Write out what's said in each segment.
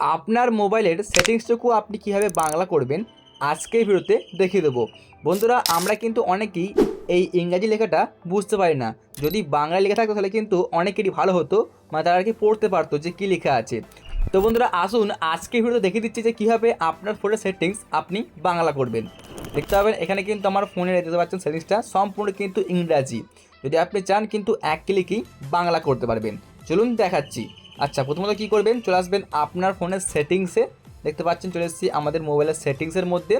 আপনার মোবাইলের সেটিংসটুকু আপনি কীভাবে বাংলা করবেন, আজকের ভিডিওতে দেখিয়ে দেবো। বন্ধুরা, আমরা কিন্তু অনেকেই এই ইংরাজি লেখাটা বুঝতে পারি না। যদি বাংলা লেখা থাকতো, তাহলে কিন্তু অনেকেরই ভালো হতো মানে তারা আর কি পড়তে পারতো যে কী লেখা আছে। তো বন্ধুরা, আসুন আজকে ভিডিওতে দেখিয়ে দিচ্ছি যে কীভাবে আপনার ফোনের সেটিংস আপনি বাংলা করবেন। দেখতে পাবেন, এখানে কিন্তু আমার ফোনে দেখতে পাচ্ছেন সেটিংসটা সম্পূর্ণ কিন্তু ইংরাজি। যদি আপনি চান, কিন্তু এক ক্লিকই বাংলা করতে পারবেন। চলুন দেখাচ্ছি। আচ্ছা প্রথমত কী করবেন? চলে আসবেন আপনার ফোনের সেটিংসে। দেখতে পাচ্ছেন, চলে এসেছি আমাদের মোবাইলের সেটিংসের মধ্যে।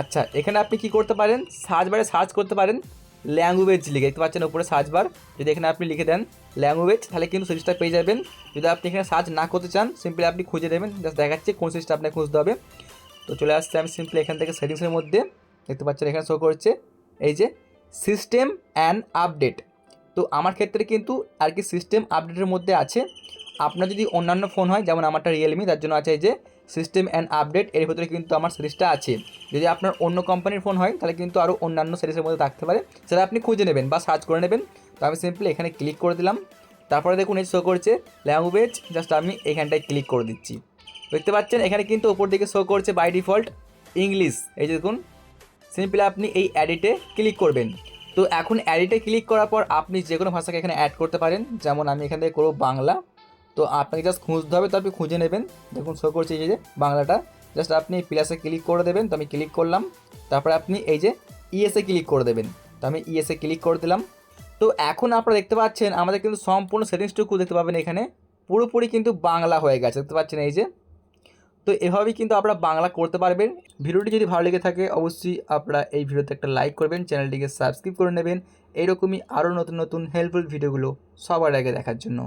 আচ্ছা এখানে আপনি কি করতে পারেন? সার্চ বারে সার্চ করতে পারেন ল্যাঙ্গুয়েজ লিখে। দেখতে পাচ্ছেন উপরে সার্চ বার যদি এখানে আপনি লিখে দেন ল্যাঙ্গুয়েজ তাহলে কিন্তু সিরিজটা পেয়ে যাবেন। যদি আপনি এখানে সার্চ না করতে চান সিম্পলি আপনি খুঁজে দেবেন। জাস্ট দেখাচ্ছে কোন সিরিজটা আপনাকে খুঁজতে হবে। তো চলে আসছে আমি সিম্পলি এখান থেকে সেটিংসের মধ্যে। দেখতে পাচ্ছেন এখানে শো করছে। এই যে সিস্টেম অ্যান্ড আপডেট তো আমার ক্ষেত্রে কিন্তু আর কি সিস্টেম আপডেটের মধ্যে আছে। আপনার যদি অন্যান্য ফোন হয়, যেমন আমারটা রিয়েলমি তার জন্য আছে যে সিস্টেম অ্যান্ড আপডেট এর ভিতরে কিন্তু আমার সিরিজটা আছে। যদি আপনার অন্য কোম্পানির ফোন হয়, তাহলে কিন্তু আরও অন্যান্য সিরিজের মধ্যে থাকতে পারে। সেটা আপনি খুঁজে নেবেন বা সার্চ করে নেবেন। তো আমি সিম্পলি এখানে ক্লিক করে দিলাম। তারপরে দেখুন, এই শো করছে ল্যাঙ্গুয়েজ জাস্ট আমি এখানটায় ক্লিক করে দিচ্ছি। দেখতে পাচ্ছেন, এখানে কিন্তু ওপর দিকে শো করছে বাই ডিফল্ট ইংলিশ এই যে দেখুন সিম্পলি আপনি এই অ্যাডিটে ক্লিক করবেন। তো এখন অ্যাডিটে ক্লিক করার পর আপনি যে কোনো ভাষাকে এখানে অ্যাড করতে পারেন। যেমন আমি এখান থেকে করব বাংলা। তো আপনাকে জাস্ট খুঁজতে হবে, তো আপনি খুঁজে নেবেন। দেখুন শো করছে এই যে বাংলাটা। জাস্ট আপনি প্লাসে ক্লিক করে দেবেন, তো আমি ক্লিক করলাম। তারপরে আপনি এই যে ইএসএ ক্লিক করে দেবেন। তো আমি ইএসএ ক্লিক করে দিলাম। তো এখন আপনারা দেখতে পাচ্ছেন, আমাদের কিন্তু সম্পূর্ণ সেটিংসটুকু দেখতে পাবেন এখানে। পুরোপুরি কিন্তু বাংলা হয়ে গেছে, দেখতে পাচ্ছেন এই যে। তো এভাবেই কিন্তু আপনারা বাংলা করতে পারবেন। ভিডিওটি যদি ভালো লেগে থাকে, অবশ্যই আপনারা এই ভিডিওতে একটা লাইক করবেন, চ্যানেলটিকে সাবস্ক্রাইব করে নেবেন। এইরকমই আরও নতুন নতুন হেল্পফুল ভিডিওগুলো সবার আগে দেখার জন্য।